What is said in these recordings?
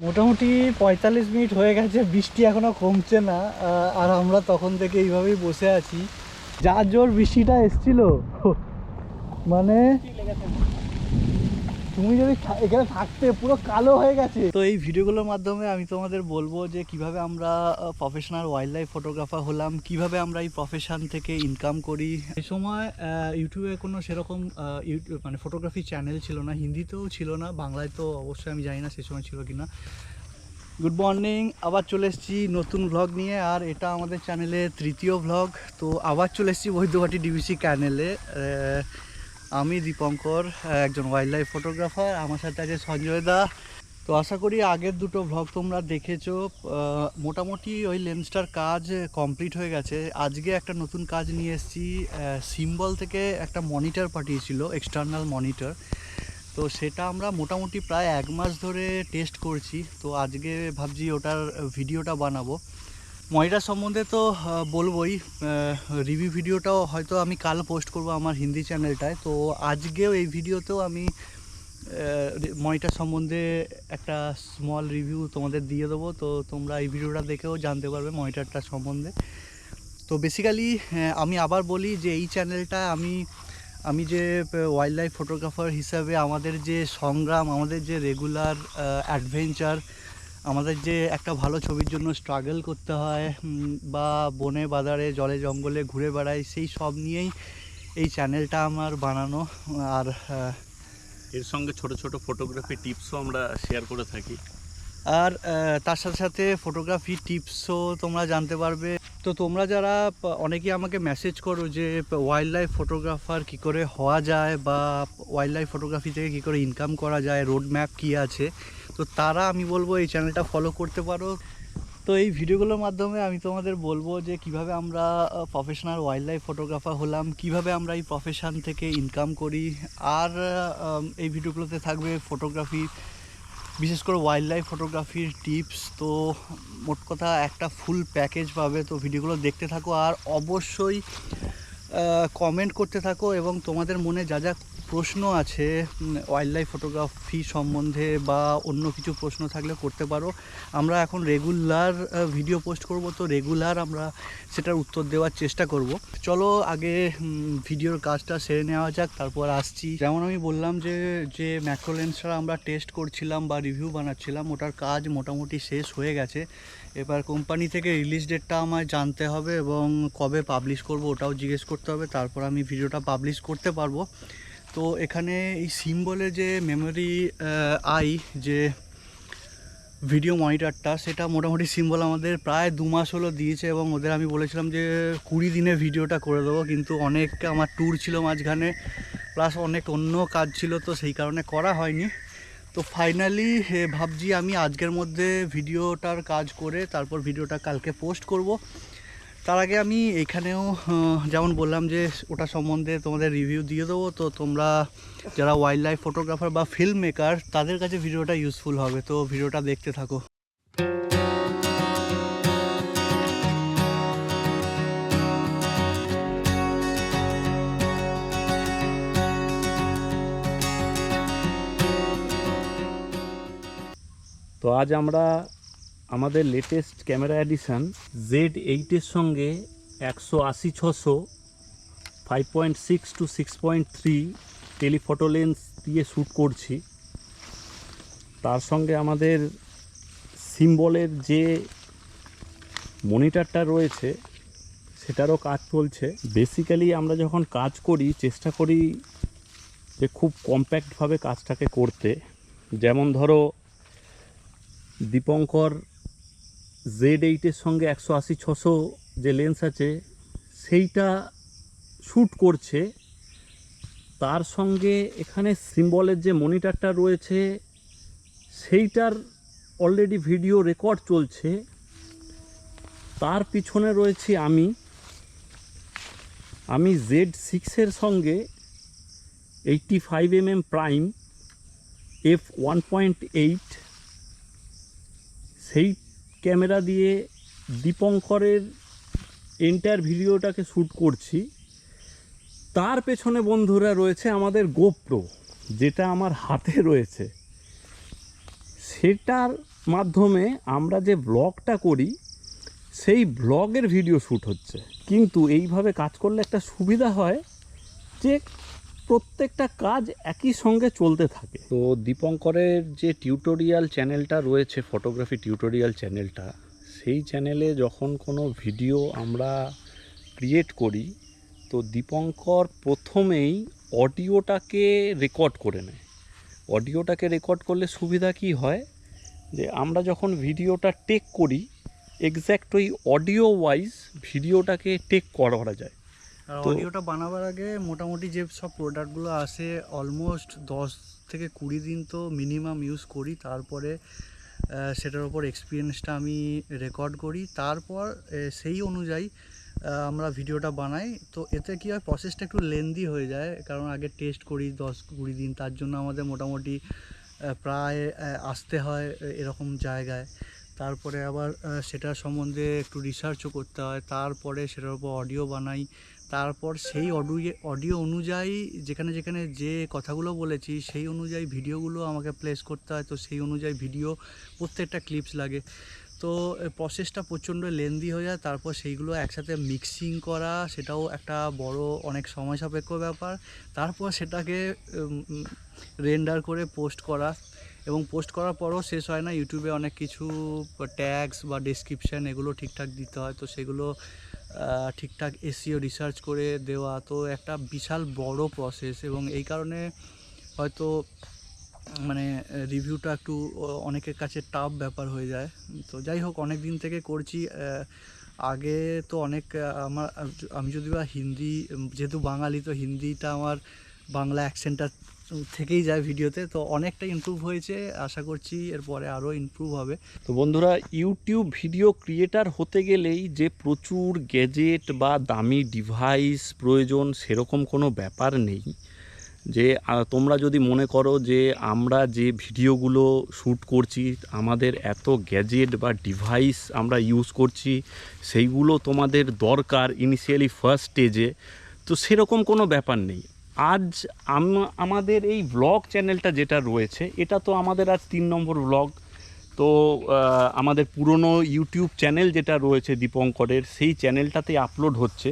মোটামুটি পঁয়তাল্লিশ মিনিট হয়ে গেছে, বৃষ্টি এখনও কমছে না আর আমরা তখন থেকে এইভাবেই বসে আছি। যা জোর বৃষ্টিটা এসছিল মানে তুমি যদি এখানে থাকতে পুরো কালো হয়ে গেছে। তো এই ভিডিওগুলোর মাধ্যমে আমি তোমাদের বলব যে কীভাবে আমরা প্রফেশনাল ওয়াইল্ড লাইফ ফটোগ্রাফার হলাম, কীভাবে আমরা এই প্রফেশন থেকে ইনকাম করি। এই সময় ইউটিউবে কোনো সেরকম ইউটিউব মানে ফটোগ্রাফি চ্যানেল ছিল না, হিন্দিতেও ছিল না, বাংলায় তো অবশ্যই আমি জানি না সে সময় ছিল কি না গুড মর্নিং আবার চলে এসেছি নতুন ভ্লগ নিয়ে, আর এটা আমাদের চ্যানেলে তৃতীয় ভ্লগ তো আবার চলে এসেছি বৈদ্যবাটি ডিবিসি চ্যানেলে আমি দীপঙ্কর, একজন ওয়াইল্ড লাইফ ফটোগ্রাফার আমার সাথে আছে সঞ্জয় দা। তো আশা করি আগের দুটো ভ্লগ তোমরা দেখেছ। মোটামুটি ওই লেন্সটার কাজ কমপ্লিট হয়ে গেছে। আজকে একটা নতুন কাজ নিয়ে এসেছি। সিম্বল থেকে একটা মনিটর পাঠিয়েছিল এক্সটার্নাল মনিটর তো সেটা আমরা মোটামুটি প্রায় এক মাস ধরে টেস্ট করছি। তো আজকে ভাবছি ওটার ভিডিওটা বানাবো। ময়রা সম্বন্ধে তো বলবোই। রিভিউ ভিডিওটাও হয়তো আমি কাল পোস্ট করব আমার হিন্দি চ্যানেলটায় তো আজকেও এই ভিডিওতেও আমি ময়টা সম্বন্ধে একটা স্মল রিভিউ তোমাদের দিয়ে দেবো। তো তোমরা এই ভিডিওটা দেখেও জানতে পারবে মনিটরটার সম্বন্ধে। তো বেসিক্যালি আমি আবার বলি যে এই চ্যানেলটা আমি আমি যে ওয়াইল্ড লাইফ ফটোগ্রাফার হিসাবে আমাদের যে সংগ্রাম, আমাদের যে রেগুলার অ্যাডভেঞ্চার আমাদের যে একটা ভালো ছবির জন্য স্ট্রাগল করতে হয় বা বনে বাজারে জলে জঙ্গলে ঘুরে বেড়াই সেই সব নিয়েই এই চ্যানেলটা আমার বানানো। আর এর সঙ্গে ছোট ছোট ফটোগ্রাফি টিপসও আমরা শেয়ার করে থাকি। আর তার সাথে সাথে ফটোগ্রাফি টিপসও তোমরা জানতে পারবে। তো তোমরা যারা অনেকেই আমাকে মেসেজ করো যে ওয়াইল্ড লাইফ ফটোগ্রাফার কী করে হওয়া যায় বা ওয়াইল্ড লাইফ ফটোগ্রাফি থেকে কী করে ইনকাম করা যায় রোড ম্যাপ কী আছে তো তারা, আমি বলব, এই চ্যানেলটা ফলো করতে পারো। তো এই ভিডিওগুলোর মাধ্যমে আমি তোমাদের বলব যে, কীভাবে আমরা প্রফেশনাল ওয়াইল্ড লাইফ ফটোগ্রাফার হলাম, কীভাবে আমরা এই প্রফেশন থেকে ইনকাম করি। আর এই ভিডিওগুলোতে থাকবে ফটোগ্রাফি বিশেষ করে ওয়াইল্ড লাইফ ফটোগ্রাফির টিপস তো মোট কথা একটা ফুল প্যাকেজ পাবে। তো ভিডিওগুলো দেখতে থাকো। আর অবশ্যই কমেন্ট করতে থাকো এবং তোমাদের মনে যা যা প্রশ্ন আছে ওয়াইল্ড লাইফ ফটোগ্রাফি সম্বন্ধে বা অন্য কিছু প্রশ্ন থাকলে করতে পারো। আমরা এখন রেগুলার ভিডিও পোস্ট করব, তো রেগুলার আমরা সেটার উত্তর দেওয়ার চেষ্টা করব। চলো আগে ভিডিওর কাজটা সেরে নেওয়া যাক, তারপর আসছি। যেমন আমি বললাম যে যে ম্যাক্রো লেন্সটা আমরা টেস্ট করছিলাম বা রিভিউ বানাচ্ছিলাম, ওটার কাজ মোটামুটি শেষ হয়ে গেছে। এবার কোম্পানি থেকে রিলিজ ডেটটা আমায় জানতে হবে এবং কবে পাবলিশ করব ওটাও জিজ্ঞেস করতে হবে, তারপর আমি ভিডিওটা পাবলিশ করতে পারব। তো এখানে এই সিম্বলে যে মেমোরি আই যে ভিডিও মনিটরটা সেটা মোটামুটি সিম্বল আমাদের প্রায় দু মাস হলো দিয়েছে এবং ওদের আমি বলেছিলাম যে কুড়ি দিনে ভিডিওটা করে দেবো, কিন্তু অনেক আমার ট্যুর ছিল মাঝখানে প্লাস অনেক অন্য কাজ ছিল, তো সেই কারণে করা হয়নি। তো ফাইনালি ভাবছি আমি আজকের মধ্যে ভিডিওটার কাজ করে তারপর ভিডিওটা কালকে পোস্ট করব। তার আগে আমি এখানেও যেমন বললাম যে ওটা সম্বন্ধে তোমাদের রিভিউ দিয়ে দেবো। তো তোমরা যারা ওয়াইল্ড লাইফ ফটোগ্রাফার বা ফিল্ম মেকার তাদের কাছে ভিডিওটা ইউজফুল হবে। তো ভিডিওটা দেখতে থাকো। তো আজ আমরা আমাদের লেটেস্ট ক্যামেরা এডিশন জেড এইটের সঙ্গে একশো আশি, ছশো five point six two six point three telephoto lens দিয়ে শ্যুট করছি। তার সঙ্গে আমাদের সিম্বলের যে মনিটরটা রয়েছে, সেটারও কাজ চলছে। বেসিক্যালি আমরা যখন কাজ করি, চেষ্টা করি যে খুব কম্প্যাক্টভাবে কাজটাকে করতে। যেমন ধরো দীপঙ্কর জেড এইটের সঙ্গে একশো আশি, ছশো যে লেন্স আছে, সেইটা শ্যুট করছে। তার সঙ্গে এখানে সিম্বলের যে মনিটরটা রয়েছে, সেইটার অলরেডি ভিডিও রেকর্ড চলছে। তার পিছনে রয়েছি আমি। আমি জেড সিক্সের সঙ্গে eighty five M M prime F one point eight সেই ক্যামেরা দিয়ে দীপঙ্করের এন্টার ভিডিওটাকে শ্যুট করছি। তার পেছনে বন্ধুরা রয়েছে আমাদের গোপ্রো যেটা আমার হাতে রয়েছে। সেটার মাধ্যমে আমরা যে ব্লগটা করি, সেই ব্লগের ভিডিও শ্যুট হচ্ছে। কিন্তু এইভাবে কাজ করলে একটা সুবিধা হয় যে প্রত্যেকটা কাজ একই সঙ্গে চলতে থাকে। তো দীপঙ্করের যে টিউটোরিয়াল চ্যানেলটা রয়েছে, ফটোগ্রাফি টিউটোরিয়াল চ্যানেলটা, সেই চ্যানেলে যখন কোনো ভিডিও আমরা ক্রিয়েট করি, তো দীপঙ্কর প্রথমেই অডিওটাকে রেকর্ড করে নেয়। অডিওটাকে রেকর্ড করলে সুবিধা কি হয়? যে আমরা যখন ভিডিওটা টেক করি এক্স্যাক্ট ওই অডিও ওয়াইজ ভিডিওটাকে টেক করা যায়। অডিওটা বানাবার আগে মোটামুটি যে সব প্রোডাক্টগুলো আসে অলমোস্ট দশ থেকে কুড়ি দিন তো মিনিমাম ইউজ করি। তারপরে সেটার ওপর এক্সপিরিয়েন্সটা আমি রেকর্ড করি। তারপর সেই অনুযায়ী আমরা ভিডিওটা বানাই। তো এতে কী হয় প্রসেসটা একটু লেন্দি হয়ে যায়। কারণ আগে টেস্ট করি দশ কুড়ি দিন তার জন্য আমাদের মোটামুটি প্রায় আসতে হয় এরকম জায়গায়। তারপরে আবার সেটার সম্বন্ধে একটু রিসার্চও করতে হয়। তারপরে সেটার উপর অডিও বানাই। তারপর সেই অডিও অডিও অনুযায়ী যেখানে যেখানে যে কথাগুলো বলেছি, সেই অনুযায়ী ভিডিওগুলো আমাকে প্লেস করতে হয়। তো সেই অনুযায়ী ভিডিও প্রত্যেকটা ক্লিপস লাগে। তো প্রসেসটা প্রচণ্ড লেন্দি হয়ে যায়। তারপর সেইগুলো একসাথে মিক্সিং করা, সেটাও একটা বড় অনেক সময় সাপেক্ষ ব্যাপার। তারপর সেটাকে রেন্ডার করে পোস্ট করা। এবং পোস্ট করার পরও শেষ হয় না। ইউটিউবে অনেক কিছু ট্যাগস বা ডেসক্রিপশান এগুলো ঠিকঠাক দিতে হয়। তো সেগুলো ঠিকঠাক এসিও রিসার্চ করে দেওয়া। তো একটা বিশাল বড় প্রসেস এবং এই কারণে হয়তো মানে রিভিউটা একটু অনেকের কাছে টাফ ব্যাপার হয়ে যায়। তো যাই হোক অনেক দিন থেকে করছি। আগে তো অনেক আমার, আমি যদি বা হিন্দি, যেহেতু বাঙালি, তো হিন্দিটা আমার বাংলা অ্যাকসেন্টটা থেকেই যায় ভিডিওতে, তো অনেকটা ইমপ্রুভ হয়েছে, আশা করছি এরপরে আরও ইমপ্রুভ হবে। তো বন্ধুরা ইউটিউব ভিডিও ক্রিয়েটার হতে গেলেই যে প্রচুর গ্যাজেট বা দামি ডিভাইস প্রয়োজন সেরকম কোনো ব্যাপার নেই। যে তোমরা যদি মনে করো যে, আমরা যে ভিডিওগুলো শ্যুট করছি, আমাদের এত গ্যাজেট বা ডিভাইস আমরা ইউজ করছি, সেইগুলো তোমাদের দরকার ইনিশিয়ালি ফার্স্ট স্টেজে তো সেরকম কোনো ব্যাপার নেই। আজ আম- আমাদের এই ব্লগ চ্যানেলটা যেটা রয়েছে এটা তো আমাদের আজ তিন নম্বর ব্লগ তো আমাদের পুরনো ইউটিউব চ্যানেল যেটা রয়েছে দীপঙ্করের সেই চ্যানেলটাতে আপলোড হচ্ছে।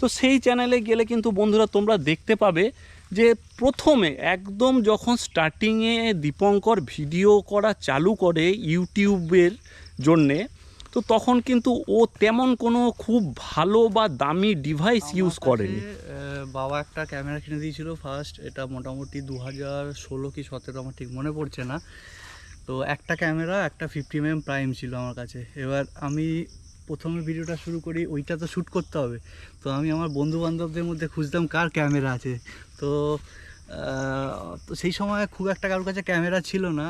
তো সেই চ্যানেলে গেলে কিন্তু বন্ধুরা তোমরা দেখতে পাবে যে প্রথমে একদম যখন স্টার্টিংয়ে দীপঙ্কর ভিডিও করা চালু করে ইউটিউবের জন্যে তো তখন কিন্তু ও তেমন কোনো খুব ভালো বা দামি ডিভাইস ইউজ করেনি। বাবা একটা ক্যামেরা কিনে দিয়েছিল ফার্স্ট এটা মোটামুটি দু হাজার ষোলো কি সতেরো আমার ঠিক মনে পড়ছে না। তো একটা ক্যামেরা, একটা ফিফটি এম প্রাইম ছিল আমার কাছে। এবার আমি প্রথমে ভিডিওটা শুরু করি, ওইটা তো শ্যুট করতে হবে। তো আমি আমার বন্ধু বান্ধবদের মধ্যে খুঁজতাম কার ক্যামেরা আছে। তো তো সেই সময় খুব একটা কারোর কাছে ক্যামেরা ছিল না।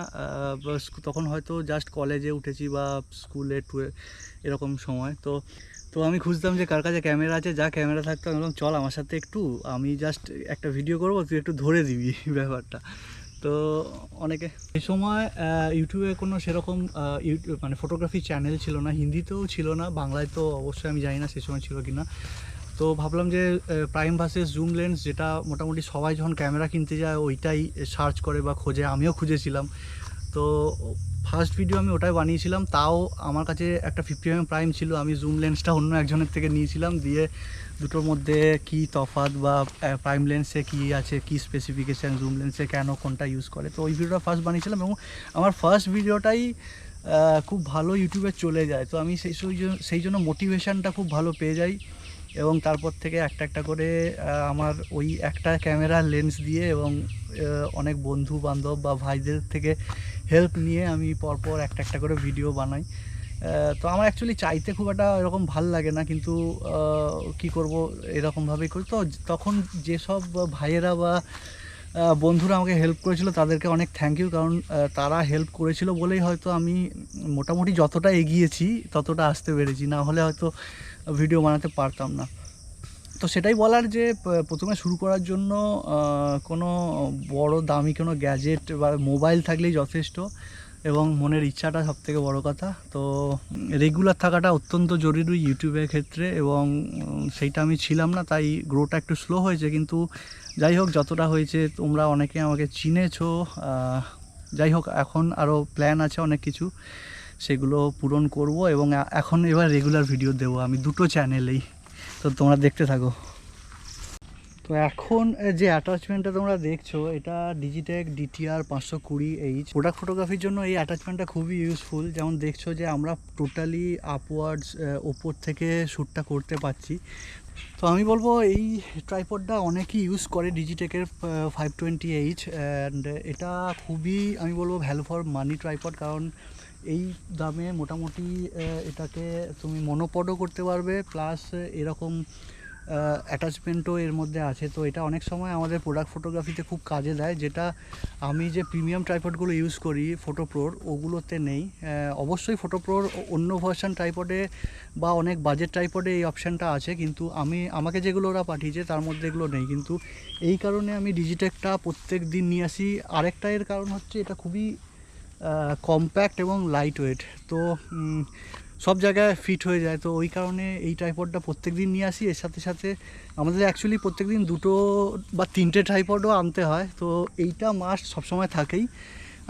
তখন হয়তো জাস্ট কলেজে উঠেছি বা স্কুলে টুয়ে এরকম সময়। তো তো আমি খুঁজতাম যে কার কাছে ক্যামেরা আছে, যা ক্যামেরা থাকতো, আমি বললাম, চল আমার সাথে একটু, আমি জাস্ট একটা ভিডিও করব, তুই একটু ধরে দিবি ব্যাপারটা। তো অনেকে, এই সময় ইউটিউবে কোনো সেরকম ইউটিউব মানে ফটোগ্রাফি চ্যানেল ছিল না, হিন্দিতেও ছিল না, বাংলায় তো অবশ্যই আমি জানি না সে সময় ছিল কি না তো ভাবলাম যে প্রাইম ভার্সেস জুম লেন্স যেটা মোটামুটি সবাই যখন ক্যামেরা কিনতে যায়, ওইটাই সার্চ করে বা খোঁজে, আমিও খুঁজেছিলাম। তো ফার্স্ট ভিডিও আমি ওটাই বানিয়েছিলাম, তাও আমার কাছে একটা ফিফটি এম প্রাইম ছিল, আমি জুম লেন্সটা অন্য একজনের থেকে নিয়েছিলাম, দিয়ে দুটোর মধ্যে কি তফাৎ বা প্রাইম লেন্সে কি আছে, কি স্পেসিফিকেশান জুম লেন্সে কেন, কোনটা ইউজ করে, তো ওই ভিডিওটা ফার্স্ট বানিয়েছিলাম এবং আমার ফার্স্ট ভিডিওটাই খুব ভালো ইউটিউবে চলে যায়, তো আমি সেই সেই জন্য মোটিভেশনটা খুব ভালো পেয়ে যাই, এবং তারপর থেকে একটা একটা করে আমার ওই একটা ক্যামেরা লেন্স দিয়ে এবং অনেক বন্ধু বান্ধব বা ভাইদের থেকে হেল্প নিয়ে আমি পরপর একটা একটা করে ভিডিও বানাই। তো আমার অ্যাকচুয়ালি চাইতে খুব একটা এরকম ভালো লাগে না, কিন্তু কি করব এরকমভাবেই করি। তো তখন যেসব ভাইয়েরা বা বন্ধুরা আমাকে হেল্প করেছিল, তাদেরকে অনেক থ্যাংক ইউ কারণ তারা হেল্প করেছিল বলেই হয়তো আমি মোটামুটি যতটা এগিয়েছি, ততটা আসতে পেরেছি। না হলে হয়তো ভিডিও বানাতে পারতাম না। তো সেটাই বলার যে প্রথমে শুরু করার জন্য কোনো বড় দামি কোনো গ্যাজেট বা মোবাইল থাকলেই যথেষ্ট এবং মনের ইচ্ছাটা সব থেকে বড়ো কথা। তো রেগুলার থাকাটা অত্যন্ত জরুরি ইউটিউবের ক্ষেত্রে এবং সেইটা আমি ছিলাম না, তাই গ্রোটা একটু স্লো হয়েছে। কিন্তু যাই হোক, যতটা হয়েছে, তোমরা অনেকে আমাকে চিনেছো যাই হোক, এখন আরও প্ল্যান আছে অনেক কিছু। সেগুলো পূরণ করব এবং এখন এবার রেগুলার ভিডিও দেবো আমি দুটো চ্যানেলেই তো তোমরা দেখতে থাকো। তো এখন যে অ্যাটাচমেন্টটা তোমরা দেখছ, এটা ডিজিটেক ডিটিআর পাঁচশো কুড়ি এইচ প্রোডাক্ট ফটোগ্রাফির জন্য এই অ্যাটাচমেন্টটা খুবই ইউজফুল যেমন দেখছ যে আমরা টোটালি আপওয়ার্ডস ওপর থেকে শ্যুটটা করতে পারছি। তো আমি বলব এই ট্রাইপডটা অনেকেই ইউজ করে ডিজিটেকের ফাইভ টোয়েন্টি এইচ অ্যান্ড এটা খুবই, আমি বলব ভ্যালু ফর মানি ট্রাইপড কারণ এই দামে মোটামুটি এটাকে তুমি মনোপডও করতে পারবে প্লাস এরকম অ্যাটাচমেন্টও এর মধ্যে আছে। তো এটা অনেক সময় আমাদের প্রোডাক্ট ফটোগ্রাফিতে খুব কাজে দেয়, যেটা আমি যে প্রিমিয়াম ট্রাইপডগুলো ইউজ করি ফটোপ্রোর ওগুলোতে নেই। অবশ্যই ফটোপ্রোর অন্য ভার্সন ট্রাইপডে বা অনেক বাজেট টাইপডে এই অপশানটা আছে, কিন্তু আমি, আমাকে যেগুলো ওরা পাঠিয়েছে তার মধ্যে এগুলো নেই। কিন্তু এই কারণে আমি ডিজিটেকটা প্রত্যেক দিন নিয়ে আসি। আরেকটা এর কারণ হচ্ছে এটা খুবই কম্প্যাক্ট এবং লাইট ওয়েট তো সব জায়গায় ফিট হয়ে যায়। তো ওই কারণে এই ট্রাইপডটা প্রত্যেক দিন নিয়ে আসি। এর সাথে সাথে আমাদের অ্যাকচুয়ালি প্রত্যেক দিন দুটো বা তিনটে ট্রাইপডও আনতে হয়। তো এইটা মাস্ট সবসময় থাকেই।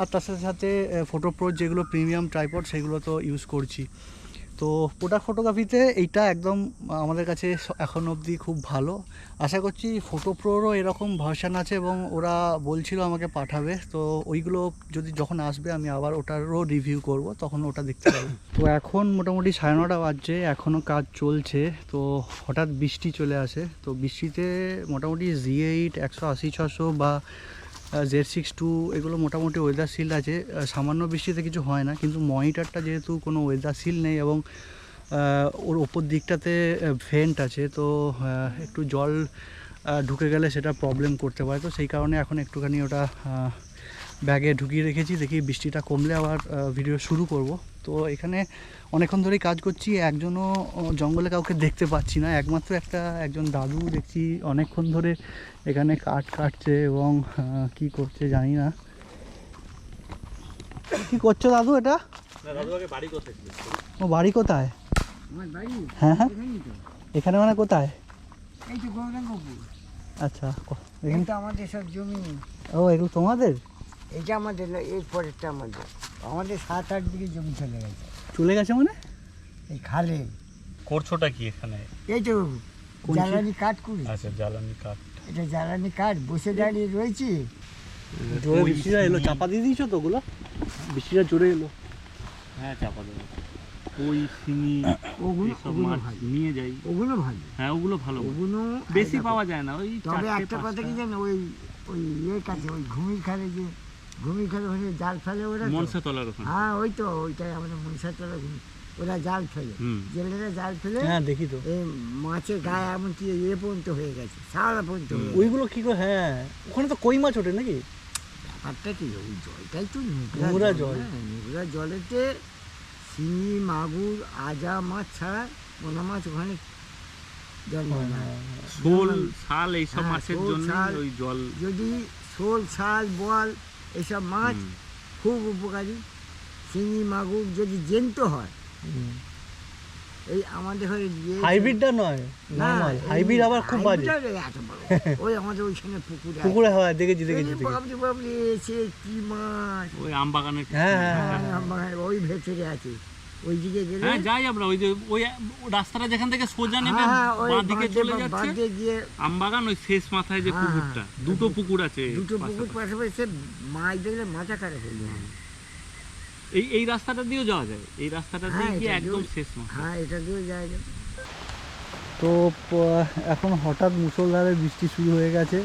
আর তার সাথে সাথে ফটো প্রো যেগুলো প্রিমিয়াম ট্রাইপড সেগুলো তো ইউজ করছি। তো প্রোডাক্ট ফটোগ্রাফিতে এইটা একদম আমাদের কাছে এখন অবধি খুব ভালো। আশা করছি ফটো প্রোরও এরকম ভার্সান আছে এবং ওরা বলছিল আমাকে পাঠাবে। তো ওইগুলো যদি যখন আসবে আমি আবার ওটারও রিভিউ করব তখন ওটা দেখতে পাবো। তো এখন মোটামুটি সাড়ে নটা বাজছে এখনও কাজ চলছে। তো হঠাৎ বৃষ্টি চলে আসে। তো বৃষ্টিতে মোটামুটি জি এইট একশো আশি ছশো বা জেড সিক্স টু এগুলো মোটামুটি ওয়েদার সিল আছে। সামান্য বৃষ্টিতে কিছু হয় না, কিন্তু মনিটারটা যেহেতু কোনো ওয়েদার সিল নেই এবং ওর ওপর দিকটাতে ভেন্ট আছে, তো একটু জল ঢুকে গেলে সেটা প্রবলেম করতে পারে। তো সেই কারণে এখন একটুখানি ওটা ব্যাগে ঢুকিয়ে রেখেছি, দেখি বৃষ্টিটা কমলে আবার ভিডিও শুরু করব। তো এখানে অনেকক্ষণ ধরেই কাজ করছি, একজনও জঙ্গলে কাউকে দেখতে পাচ্ছি না। একমাত্র একটা, একজন দাদু দেখছি, অনেকক্ষণ ধরে এখানে কাঠ কাটছে এবং কি করছে জানি না। কি করছ দাদু এটা? ও বাড়ি কোথায়? হ্যাঁ হ্যাঁ। এখানে মানে কোথায়? এই তো গৌরাঙ্গপুর। আচ্ছা এখানে আমাদের সব জমি ও এগুলো তোমাদের? এটা আমাদের পরেরটা আমাদের। আমাদের সাত আট বিঘে জমি চলে গেছে। চলে গেছে মানে? এই খালে। করছোটা কি এখানে? এই তো জ্বালানি কাঠ করি আচ্ছা জ্বালানি কাঠ। এটা জ্বালানি কাঠ বসে দাঁড়িয়ে রয়েছি। জোরে বৃষ্টিটা এলো চাপা দিয়ে দিয়েছ তো ওগুলো? বৃষ্টিটা জোরে এলো। হ্যাঁ চাপা দেবো। ওগুলো মাছ নিয়ে যাই। ওগুলো ভালো। হ্যাঁ ওগুলো ভালো। ওগুলো বেশি পাওয়া যায় না ওই তবে একটা কথা কি পাঁচটা জানো ওই ওই ইয়ের কাছে ওই ঘুমির খালে যে ঘুমির খালে ওখানে জাল ফেলে ওরা তো। মনসা তলার ওখানে। হ্যাঁ ওই তো ওইটাই আমাদের মনসা তলা ঘুমি ওরা জাল ফেলে। জেলেরা জাল ফেলে হ্যাঁ দেখি তো। এই মাছের গায়ে এমনকি এ পর্যন্ত হয়ে গেছে সারা পর্যন্ত ওইগুলো কি করে? হ্যাঁ ওখানে তো কই মাছ ওঠে নাকি? ব্যাপারটা কি ওই জলটাই তো নোংরা জল। হ্যাঁ, নোংরা জলেতে শিঙি মাগুর আজা মাছ ছাড়া পোনা মাছ ওখানে শোল শাল এইসব হ্যাঁ, মাছের শোল, জন্য শাল। ওই জল। যদি শোল শাল বল এসব মাছ খুব উপকারী। শিঙি মাগুর যদি জ্যান্ত হয় এই আমাদের ঘরে ইয়ে হাইব্রিডটা নয় নর্মাল। হাইব্রিড আবার খুব বাজে। ওই আমাদের ওইখানে পুকুরে পুকুরে হয় দেখেছি দেখেছি বাবরে বাবরে এসে কি মাছ? ওই আম বাগানের হ্যাঁ, হ্যাঁ, হ্যাঁ, ওই ভেতরে আছে। ওই দিকে গেলে হ্যাঁ যাই আমরা ওই যে ওই রাস্তাটা যেখান থেকে সোজা নেবে হ্যাঁ, বাঁ দিকে চলে যাচ্ছে। গিয়ে আমবাগান ওই শেষ মাথায় যে হ্যাঁ, পুকুরটা। দুটো পুকুর আছে দুটো পুকুর পাশাপাশি। পাশাপাশি মাছ দেখলে মাথা খারাপ হয়ে যায়। এই এই রাস্তাটা দিয়েও যাওয়া যায়। এই রাস্তাটা দিয়ে হ্যাঁ, একদম শেষ হ্যাঁ এটা দিয়েও যায়। তো এখন হঠাৎ মুসলধারে বৃষ্টি শুরু হয়ে গেছে।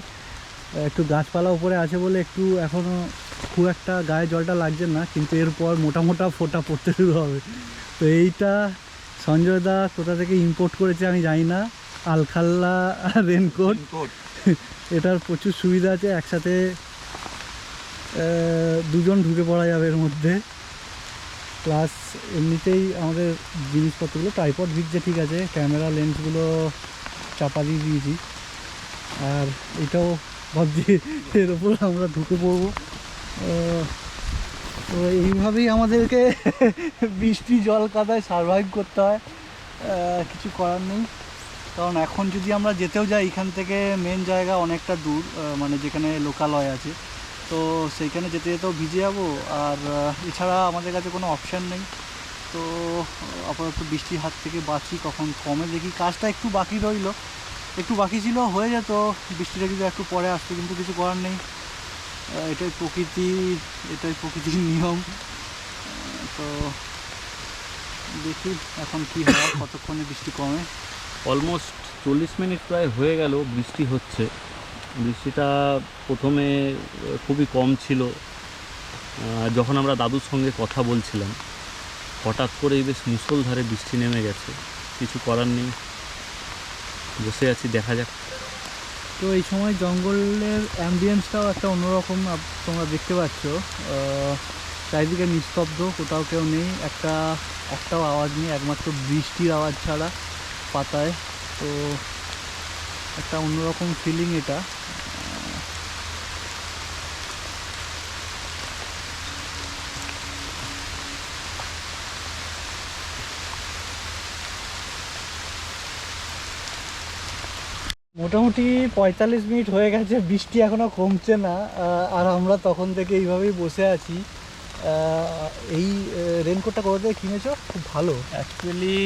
একটু গাছপালা উপরে আছে বলে একটু এখনও খুব একটা গায়ে জলটা লাগছে না কিন্তু এরপর মোটা মোটা ফোঁটা পড়তে শুরু হবে। তো এইটা সঞ্জয় দা কোথা থেকে ইম্পোর্ট করেছে আমি জানি না। আলখাল্লা রেনকোট এটার প্রচুর সুবিধা আছে একসাথে দুজন ঢুকে পড়া যাবে এর মধ্যে। প্লাস এমনিতেই আমাদের জিনিসপত্রগুলো ট্রাইপড ভিজছে ঠিক আছে ক্যামেরা লেন্সগুলো চাপা দিয়ে দিয়েছি। আর এটাও ভাবছি এর ওপর আমরা ঢুকে পড়ব। তো এইভাবেই আমাদেরকে বৃষ্টি, জল কাদায় সার্ভাইভ করতে হয়। কিছু করার নেই। কারণ এখন যদি আমরা যেতেও যাই, এখান থেকে মেন জায়গা অনেকটা দূর মানে যেখানে লোকালয় আছে। তো সেইখানে যেতে যেতেও ভিজে যাব আর এছাড়া আমাদের কাছে কোনো অপশান নেই। তো, আপাতত বৃষ্টির হাত থেকে বাঁচি, কখন কমে দেখি। কাজটা একটু বাকি রইল। একটু বাকি ছিল, হয়ে যেত। বৃষ্টিটা যদি একটু পরে আসতো, কিন্তু কিছু করার নেই। এটাই প্রকৃতি, এটাই প্রকৃতির নিয়ম। তো দেখি এখন কি হয়, কতক্ষণে বৃষ্টি কমে। অলমোস্ট চল্লিশ মিনিট প্রায় হয়ে গেল বৃষ্টি হচ্ছে। বৃষ্টিটা প্রথমে খুবই কম ছিল। যখন আমরা দাদুর সঙ্গে কথা বলছিলাম, হঠাৎ করেই বেশ মুষলধারে বৃষ্টি নেমে গেছে। কিছু করার নেই। বসে আছি, দেখা যাক। তো এই সময় জঙ্গলের অ্যাম্বিয়েন্সটাও একটা অন্যরকম তোমরা দেখতে পাচ্ছ। চারিদিকে নিস্তব্ধ, কোথাও কেউ নেই। একটা একটাও আওয়াজ নেই একমাত্র বৃষ্টির আওয়াজ ছাড়া পাতায়। তো একটা অন্যরকম ফিলিং এটা। মোটামুটি পঁয়তাল্লিশ মিনিট হয়ে গেছে বৃষ্টি এখনও কমছে না আর আমরা তখন থেকে এইভাবেই বসে আছি। এই রেনকোটটা কোথা থেকে কিনেছো? খুব ভালো। অ্যাকচুয়ালি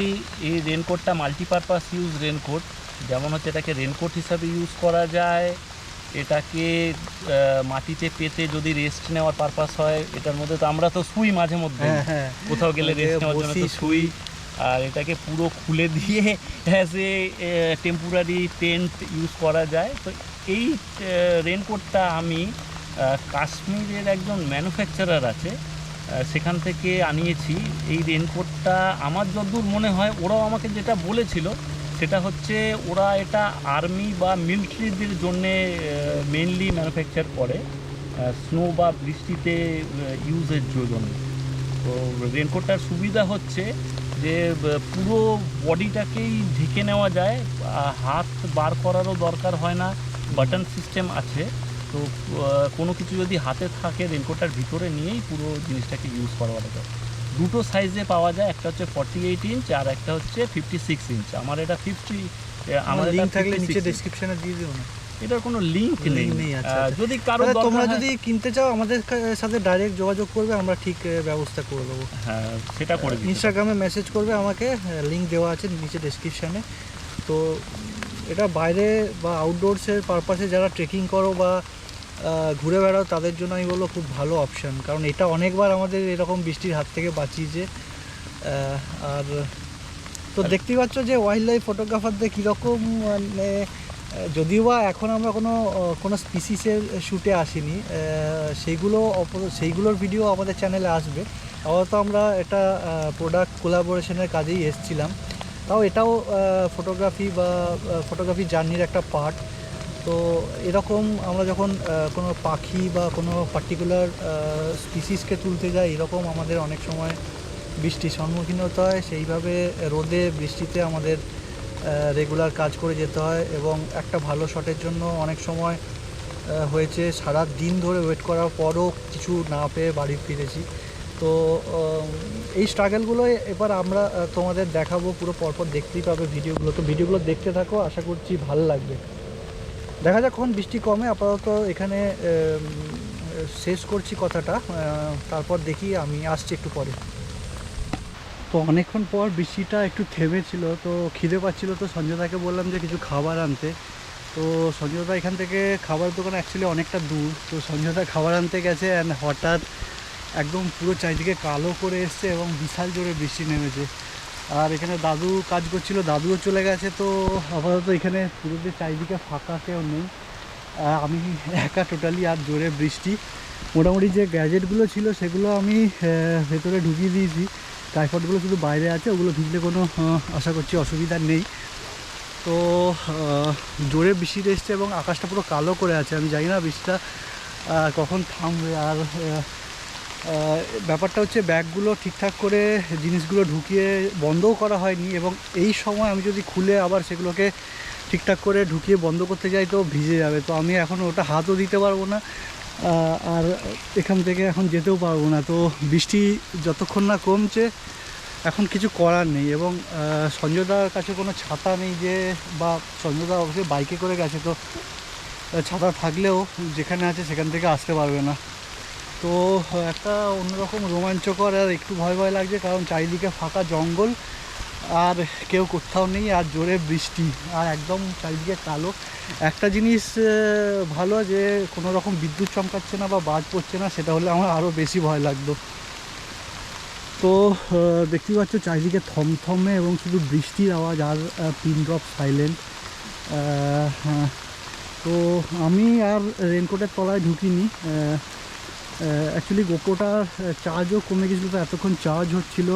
এই রেনকোটটা মাল্টিপারপাস ইউজ রেনকোট যেমন হচ্ছে এটাকে রেনকোট হিসাবে ইউজ করা যায় এটাকে মাটিতে পেতে যদি রেস্ট নেওয়ার পারপাস হয় এটার মধ্যে তো আমরা তো শুই মাঝে মধ্যে। হ্যাঁ হ্যাঁ। কোথাও গেলে রেস্ট নেওয়ার জন্য শুই। আর এটাকে পুরো খুলে দিয়ে as a temporary tent use করা যায়। তো এই রেনকোটটা আমি কাশ্মীরের একজন ম্যানুফ্যাকচারার আছে সেখান থেকে আনিয়েছি। এই রেনকোটটা আমার যতদূর মনে হয়, ওরাও আমাকে যেটা বলেছিল, সেটা হচ্ছে ওরা এটা আর্মি বা মিলিটারিদের জন্যে মেনলি ম্যানুফ্যাকচার করে স্নো বা বৃষ্টিতে ইউজের জন্য। তো রেনকোটটার সুবিধা হচ্ছে যে পুরো বডিটাকেই ঢেকে নেওয়া যায়। হাত বার করারও দরকার হয় না বাটন সিস্টেম আছে। তো কোনো কিছু যদি হাতে থাকে রেনকোটটার ভিতরে নিয়েই পুরো জিনিসটাকে ইউজ করা যায় দুটো সাইজে পাওয়া যায় একটা হচ্ছে ফর্টি এইট ইঞ্চ আর একটা হচ্ছে ফিফটি সিক্স ইঞ্চ আমার এটা ফিফটি আমার লিঙ্ক থাকলে নিচে ডেসক্রিপশনে দিয়ে দিও না। এটার কোনো লিঙ্ক নেই। নেই, আচ্ছা, আচ্ছা। যদি কারও তোমরা যদি কিনতে চাও আমাদের সাথে ডাইরেক্ট যোগাযোগ করবে আমরা ঠিক ব্যবস্থা করে দেবো। হ্যাঁ সেটা করে ইনস্টাগ্রামে মেসেজ করবে আমাকে লিঙ্ক দেওয়া আছে নিচে ডেসক্রিপশানে তো এটা বাইরে বা আউটডোরসের পারপাসে যারা ট্রেকিং করো বা ঘুরে বেড়াও তাদের জন্য আমি বলব খুব ভালো অপশান কারণ এটা অনেকবার আমাদের এরকম বৃষ্টির হাত থেকে বাঁচিয়েছে। আর তো দেখতেই পাচ্ছ যে ওয়াইল্ড লাইফ ফটোগ্রাফারদের কীরকম মানে যদিও বা এখন আমরা কোনো কোনো স্পিসিসের শ্যুটে আসিনি সেইগুলো সেইগুলোর ভিডিও আমাদের চ্যানেলে আসবে। আপাতত আমরা এটা প্রোডাক্ট কোলাবোরেশনের কাজেই এসেছিলাম। তাও এটাও ফটোগ্রাফি বা ফটোগ্রাফি জার্নির একটা পার্ট তো এরকম আমরা যখন কোনো পাখি বা কোনো পার্টিকুলার স্পিসিসকে তুলতে যাই, এরকম আমাদের অনেক সময় বৃষ্টির সম্মুখীন হতে হয়। সেইভাবে রোদে, বৃষ্টিতে আমাদের রেগুলার কাজ করে যেতে হয় এবং একটা ভালো শটের জন্য অনেক সময় হয়েছে। সারা দিন ধরে ওয়েট করার পরও কিছু না পেয়ে বাড়ি ফিরেছি। তো এই স্ট্রাগলগুলো এবার আমরা তোমাদের দেখাবো। পুরো পরপর দেখতেই পাবে ভিডিওগুলো তো ভিডিওগুলো দেখতে থাকো, আশা করছি ভালো লাগবে। দেখা যাক কখন বৃষ্টি কমে। আপাতত এখানে শেষ করছি কথাটা। তারপর দেখি, আমি আসছি একটু পরে। তো অনেকক্ষণ পর বৃষ্টিটা একটু থেমেছিল, তো খিদে পাচ্ছিল, তো সঞ্জয়দাকে বললাম যে কিছু খাবার আনতে। তো সঞ্জয়দা এখান থেকে খাবার দোকান অ্যাকচুয়ালি অনেকটা দূর। তো সঞ্জয়দা খাবার আনতে গেছে অ্যান্ড হঠাৎ একদম পুরো চারিদিকে কালো করে এসছে এবং বিশাল জোরে বৃষ্টি নেমেছে। আর এখানে দাদু কাজ করছিল, দাদুও চলে গেছে, তো আপাতত এখানে পুরো যে চারিদিকে ফাঁকা কেউ নেই। আমি একা টোটালি আর জোরে বৃষ্টি। মোটামুটি যে গ্যাজেটগুলো ছিল সেগুলো আমি ভেতরে ঢুকিয়ে দিয়েছি। ট্রাইপডগুলো শুধু বাইরে আছে, ওগুলো ভিজলে কোনো আশা করছি অসুবিধা নেই। তো জোরে বৃষ্টি এসছে এবং আকাশটা পুরো কালো করে আছে, আমি জানি না বৃষ্টিটা কখন থামবে। আর ব্যাপারটা হচ্ছে ব্যাগগুলো ঠিকঠাক করে জিনিসগুলো ঢুকিয়ে বন্ধও করা হয়নি এবং এই সময় আমি যদি খুলে আবার সেগুলোকে ঠিকঠাক করে ঢুকিয়ে বন্ধ করতে যাই তো ভিজে যাবে। তো আমি এখন ওটা হাতও দিতে পারব না। আর এখান থেকে এখন যেতেও পারব না। তো বৃষ্টি যতক্ষণ না কমছে, এখন কিছু করার নেই এবং সঞ্জয়দার কাছে কোনো ছাতা নেই যে, বা সঞ্জয়দা অবশ্যই বাইকে করে গেছে, তো ছাতা থাকলেও যেখানে আছে সেখান থেকে আসতে পারবে না। তো একটা অন্যরকম রোমাঞ্চকর আর একটু ভয় ভয় লাগছে, কারণ চারিদিকে ফাঁকা জঙ্গল। আর কেউ কোথাও নেই, আর জোরে বৃষ্টি। আর একদম চারিদিকে কালো। একটা জিনিস ভালো যে কোনো রকম বিদ্যুৎ চমকাচ্ছে না বা বাজ পড়ছে না, সেটা হলে আমার আরও বেশি ভয় লাগতো। তো দেখতে পাচ্ছ চারিদিকে থমথমে এবং শুধু বৃষ্টির আওয়াজ আর পিন ড্রপ সাইলেন্ট তো, আমি আর রেনকোটের তলায় ঢুকিনি। অ্যাকচুয়ালি গোপোটার চার্জও কমে গেছিল, তো এতক্ষণ চার্জ হচ্ছিল।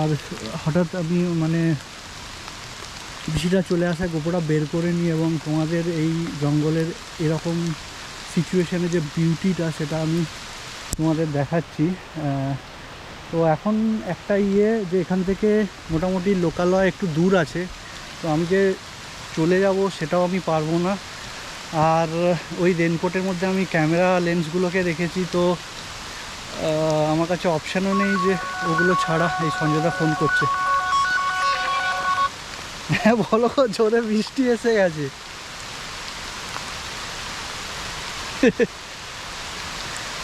আর হঠাৎ আমি মানে বৃষ্টিটা চলে আসায় গোপোটা বের করে নিই এবং তোমাদের এই জঙ্গলের এরকম সিচুয়েশানে যে বিউটিটা সেটা আমি তোমাদের দেখাচ্ছি। তো এখন একটা ইয়ে যে এখান থেকে মোটামুটি লোকালয় একটু দূর আছে, তো আমি যে চলে যাব সেটাও আমি পারব না। আর ওই রেনকোটের মধ্যে আমি ক্যামেরা লেন্সগুলোকে রেখেছি, তো আমার কাছে অপশানও নেই যে ওগুলো ছাড়া এই সঞ্জয়দা ফোন করছে। হ্যাঁ বলো জোরে বৃষ্টি এসে গেছে।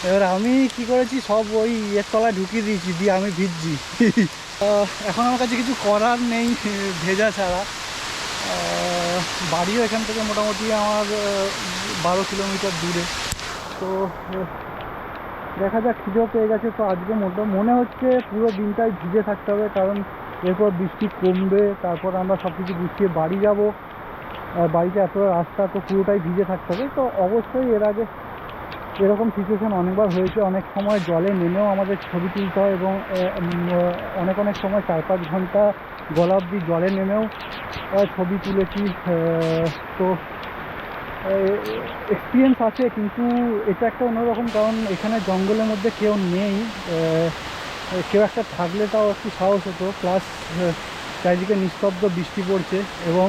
এবার আমি কি করেছি? সব ওই ইয়ের তলায় ঢুকিয়ে দিয়েছি, দিয়ে আমি ভিজছি। এখন আমার কাছে কিছু করার নেই, ভেজা ছাড়া। বাড়িও এখান থেকে মোটামুটি আমার বারো কিলোমিটার দূরে। তো দেখা যাক, খিদেও পেয়ে গেছে। তো আজকে মোটা মনে হচ্ছে পুরো দিনটাই ভিজে থাকতে হবে, কারণ এরপর বৃষ্টি কমবে, তারপর আমরা সব কিছু গুছিয়ে বাড়ি যাব। বাড়িতে এত রাস্তা, তো পুরোটাই ভিজে থাকতে হবে। তো অবশ্যই এর আগে এরকম সিচুয়েশান অনেকবার হয়েছে। অনেক সময় জলে নেমেও আমাদের ছবি তুলতে হয় এবং অনেক অনেক সময় চার পাঁচ ঘণ্টা গলা অব্দি জলে নেমেও ছবি তুলেছি। তো এক্সপিরিয়েন্স আছে, কিন্তু এটা একটা অন্যরকম কারণ এখানে জঙ্গলের মধ্যে কেউ নেই। কেউ একটা থাকলে তাও একটু সাহস হতো। প্লাস চারিদিকে নিস্তব্ধ বৃষ্টি পড়ছে এবং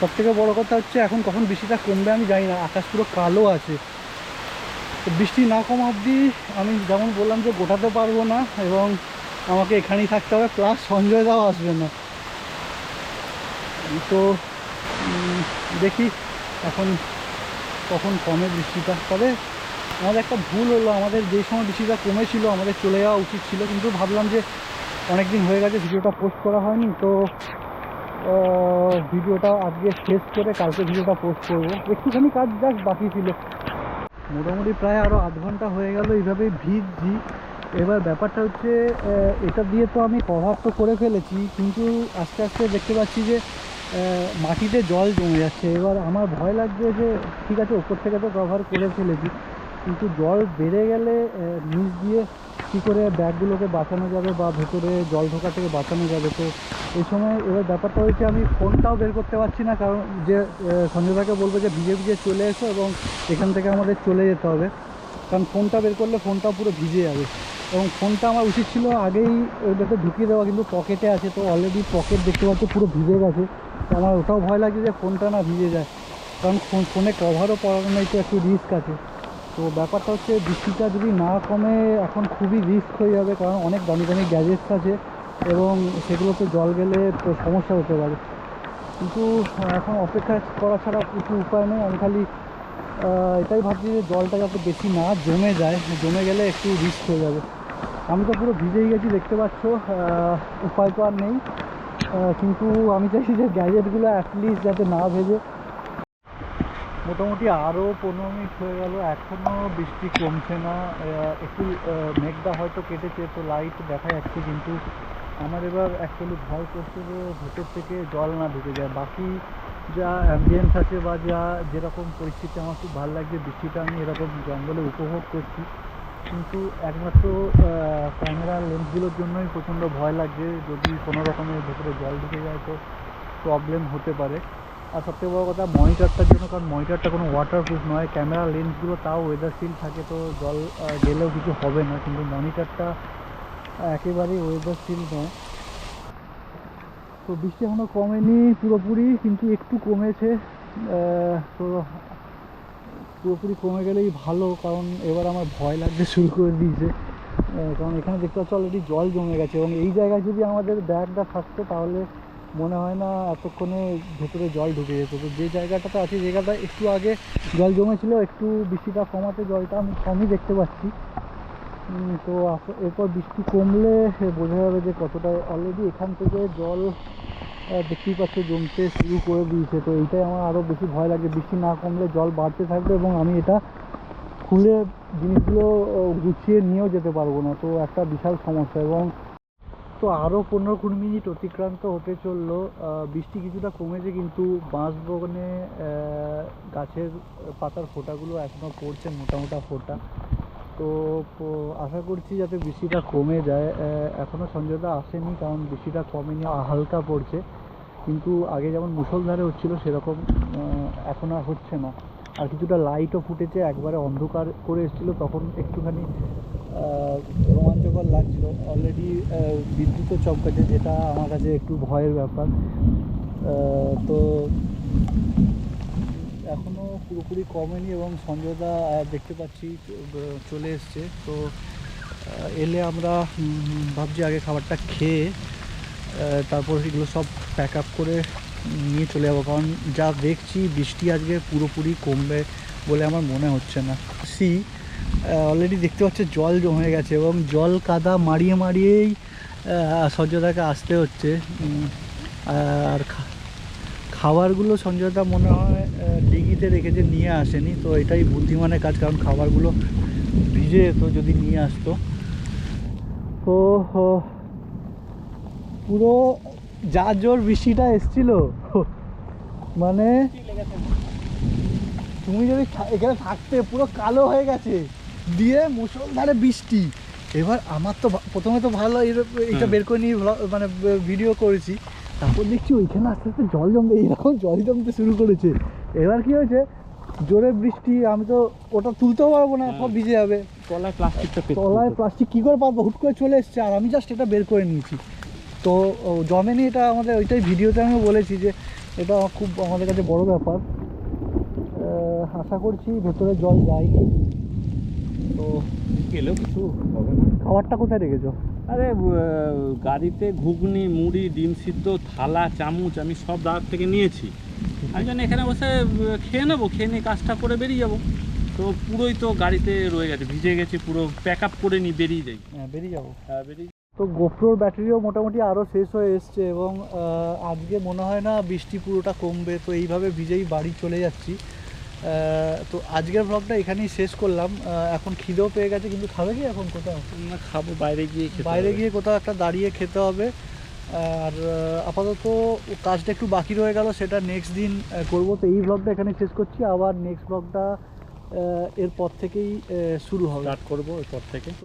সবথেকে বড় কথা হচ্ছে এখন কখন বৃষ্টিটা কমবে আমি জানি না, আকাশ পুরো কালো আছে। বৃষ্টি না কম অবধি আমি যেমন বললাম যে গোটাতে পারব না এবং আমাকে এখানেই থাকতে হবে প্লাস সঞ্জয় দাও আসবে না। তো দেখি এখন কখন কমে বৃষ্টিটা তবে আমাদের একটা ভুল হলো, আমাদের যে সময় বৃষ্টিটা কমেছিল, আমাদের চলে যাওয়া উচিত ছিল। কিন্তু ভাবলাম যে অনেক দিন হয়ে গেছে, ভিডিওটা পোস্ট করা হয়নি, তো ভিডিওটা আজকে শেষ করে কালকে ভিডিওটা পোস্ট করব। একটুখানি কাজ জাস্ট বাকি ছিল। মোটামুটি প্রায় আরও আধ ঘণ্টা হয়ে গেল এইভাবেই ভিজছি এবার ব্যাপারটা হচ্ছে এটা দিয়ে তো আমি কভার তো করে ফেলেছি, কিন্তু আস্তে আস্তে দেখতে পাচ্ছি যে মাটিতে জল জমে যাচ্ছে। এবার আমার ভয় লাগছে যে, ঠিক আছে, ওপর থেকে তো কভার করে ফেলেছি, কিন্তু জল বেড়ে গেলে নিচ দিয়ে কী করে ব্যাগগুলোকে বাঁচানো যাবে বা ভেতরে জল ঢোকা থেকে বাঁচানো যাবে? তো এই সময় এবার ব্যাপারটা হয়েছে, আমি ফোনটাও বের করতে পারছি না, কারণ যে সঞ্জয়দাকে বলব যে, ভিজে ভিজে চলে এসো এবং এখান থেকে আমাদের চলে যেতে হবে। কারণ ফোনটা বের করলে ফোনটা পুরো ভিজে যাবে। এবং ফোনটা আমার উচিত ছিল আগেই ওই ভেতরে ঢুকিয়ে দেওয়া, কিন্তু পকেটে আছে, তো অলরেডি পকেট দেখতে পাচ্ছ, পুরো ভিজে গেছে। আমার ওটাও ভয় লাগছে যে ফোনটা না ভিজে যায়। কারণ ফোন ফোনে কভারও পড়ানো তো একটু রিস্ক আছে। তো ব্যাপারটা হচ্ছে বৃষ্টিটা যদি না কমে, এখন খুবই রিস্ক হয়ে যাবে। কারণ অনেক দামি দামি গ্যাজেটস আছে এবং সেগুলোতে জল গেলে তো সমস্যা হতে পারে। কিন্তু এখন অপেক্ষা করা ছাড়া কিছু উপায় নেই। আমি খালি এটাই ভাবছি যে জলটা যাতে বেশি না জমে যায়, জমে গেলে একটু রিস্ক হয়ে যাবে। আমি তো পুরো ভিজেই গেছি, দেখতে পাচ্ছ। উপায় তো আর নেই। কিন্তু আমি চাইছি যে গ্যাজেটগুলো অ্যাটলিস্ট যাতে না ভেজে। মোটামুটি আরও পনেরো মিনিট হয়ে গেল এখনও বৃষ্টি কমছে না। একটু মেঘটা হয়তো কেটেছে, তো লাইট দেখা যাচ্ছে, কিন্তু আমার এবার অ্যাকচুয়ালি ভয় করছে যে ভেতর থেকে জল না ঢুকে যায়। বাকি যা অ্যাম্বিয়েন্স আছে বা যা যেরকম পরিস্থিতি, আমার খুব ভালো লাগছে বৃষ্টিটা। আমি এরকম জঙ্গলে উপভোগ করছি। কিন্তু একমাত্র ক্যামেরা লেন্সগুলোর জন্যই প্রচণ্ড ভয় লাগছে। যদি কোনো রকমের ভেতরে জল ঢুকে যায় তো প্রবলেম হতে পারে। আর সবথেকে বড় কথা মনিটরটার জন্য, কারণ মনিটরটা কোনো ওয়াটারপ্রুফ নয়। ক্যামেরা লেন্সগুলো তাও ওয়েদারশীল থাকে তো জল গেলেও কিছু হবে না। কিন্তু মনিটরটা একেবারেই ওয়েদারশীল নয়। তো বৃষ্টি এখনও কমেনি পুরোপুরি, কিন্তু একটু কমেছে। তো পুরোপুরি কমে গেলেই ভালো, কারণ এবার আমার ভয় লাগতে শুরু করে দিয়েছে। কারণ এখানে দেখতে পাচ্ছি অলরেডি জল জমে গেছে এবং এই জায়গায় যদি আমাদের ব্যাগটা থাকতো, তাহলে মনে হয় না এতক্ষণে ভেতরে জল ঢুকে যেত। তো যে জায়গাটাতে আছে জায়গাটা একটু আগে জল জমেছিল, একটু বৃষ্টিটা কমাতে জলটা আমি কমই দেখতে পাচ্ছি। তো এরপর বৃষ্টি কমলে বোঝা যাবে যে কতটা অলরেডি এখান থেকে জল দেখতেই পাচ্ছ জমতে শুরু করে দিয়েছে। তো এইটাই আমার আরও বেশি ভয় লাগে। বৃষ্টি না কমলে জল বাড়তে থাকবে এবং আমি এটা খুলে জিনিসগুলো গুছিয়ে নিয়েও যেতে পারব না। তো একটা বিশাল সমস্যা এবং তো আরও পনেরো কুড়ি মিনিট অতিক্রান্ত হতে চলল। বৃষ্টি কিছুটা কমেছে কিন্তু বাঁশবনে আহ, গাছের পাতার ফোঁটাগুলো এখনও পড়ছে মোটা মোটা ফোঁটা। তো আশা করছি যাতে বৃষ্টিটা কমে যায়। আহ, এখনও সঞ্জয়দা আসেনি কারণ বৃষ্টিটা কমেনি হালকা পড়ছে। কিন্তু আগে যেমন মুষলধারে হচ্ছিল সেরকম এখন আর হচ্ছে না। আর কিছুটা লাইটও ফুটেছে একবারে অন্ধকার করে এসেছিল তখন একটুখানি রোমাঞ্চকর লাগছিল। অলরেডি বিদ্যুৎও চমকাছে যেটা আমার কাছে একটু ভয়ের ব্যাপার। তো এখনও পুরোপুরি কমেনি এবং সঞ্জয়দা দেখতে পাচ্ছি চলে এসছে। তো এলে আমরা ভাবছি আগে খাবারটা খেয়ে তারপর এগুলো সব প্যাক আপ করে নিয়ে চলে যাব। কারণ যা দেখছি, বৃষ্টি আজকে পুরোপুরি কমবে বলে আমার মনে হচ্ছে না। সি অলরেডি দেখতে পাচ্ছে জল জমে গেছে এবং জল কাদা মারিয়ে মারিয়েই সঞ্জয়দাকে আসতে হচ্ছে। আর খাবারগুলো সঞ্জয়দা মনে হয় ডিগিতে রেখেছে নিয়ে আসেনি তো এটাই বুদ্ধিমানের কাজ কারণ খাবারগুলো ভিজে যেত যদি নিয়ে আসতো। তো পুরো যা জোর বৃষ্টিটা এসছিল মানে তুমি যদি এখানে থাকতে পুরো কালো হয়ে গেছে দিয়ে মুসলধারে বৃষ্টি। এবার আমার তো প্রথমে তো ভালো এটা বের করে নিয়ে মানে ভিডিও করেছি। তারপর দেখছি ওইখানে আস্তে আস্তে জল জমবে এইরকম জল জমতে শুরু করেছে। এবার কি হয়েছে? জোরে বৃষ্টি আমি তো ওটা তুলতেও পারব না সব ভিজে যাবে। তলায় প্লাস্টিকটা তলায় প্লাস্টিক কী করে পারব হুট করে চলে এসছে আর আমি জাস্ট এটা বের করে নিয়েছি। তো জমেনি এটা আমাদের ওইটাই ভিডিওতে আমি বলেছি যে এটা খুব আমাদের কাছে বড় ব্যাপার। আশা করছি ভেতরে জল যায়নি। তো কিছু খাবারটা কোথায় রেখেছো? আরে গাড়িতে ঘুগনি মুড়ি ডিম সিদ্ধ থালা চামচ আমি সব দাঁড় থেকে নিয়েছি। আমি জানি এখানে বসে খেয়ে নেব খেয়ে নিয়ে কাজটা করে বেরিয়ে যাব। তো পুরোই তো গাড়িতে রয়ে গেছে ভিজে গেছে পুরো প্যাক আপ করে নিয়ে বেরিয়ে যাই। হ্যাঁ বেরিয়ে যাব। হ্যাঁ বেরিয়ে তো গোপ্রোর ব্যাটারিও মোটামুটি আরও শেষ হয়ে এসছে এবং আজকে মনে হয় না বৃষ্টি পুরোটা কমবে তো এইভাবে ভিজেই বাড়ি চলে যাচ্ছি। তো আজকের ব্লগটা এখানেই শেষ করলাম। এখন খিদেও পেয়ে গেছে কিন্তু খাবে কি এখন কোথাও? না খাব বাইরে গিয়ে বাইরে গিয়ে কোথাও একটা দাঁড়িয়ে খেতে হবে। আর আপাতত কাজটা একটু বাকি রয়ে গেল সেটা নেক্সট দিন করব। তো এই ব্লগটা এখানে শেষ করছি। আবার নেক্সট ব্লগটা এরপর থেকেই শুরু হবে। স্টার্ট করব এরপর থেকে।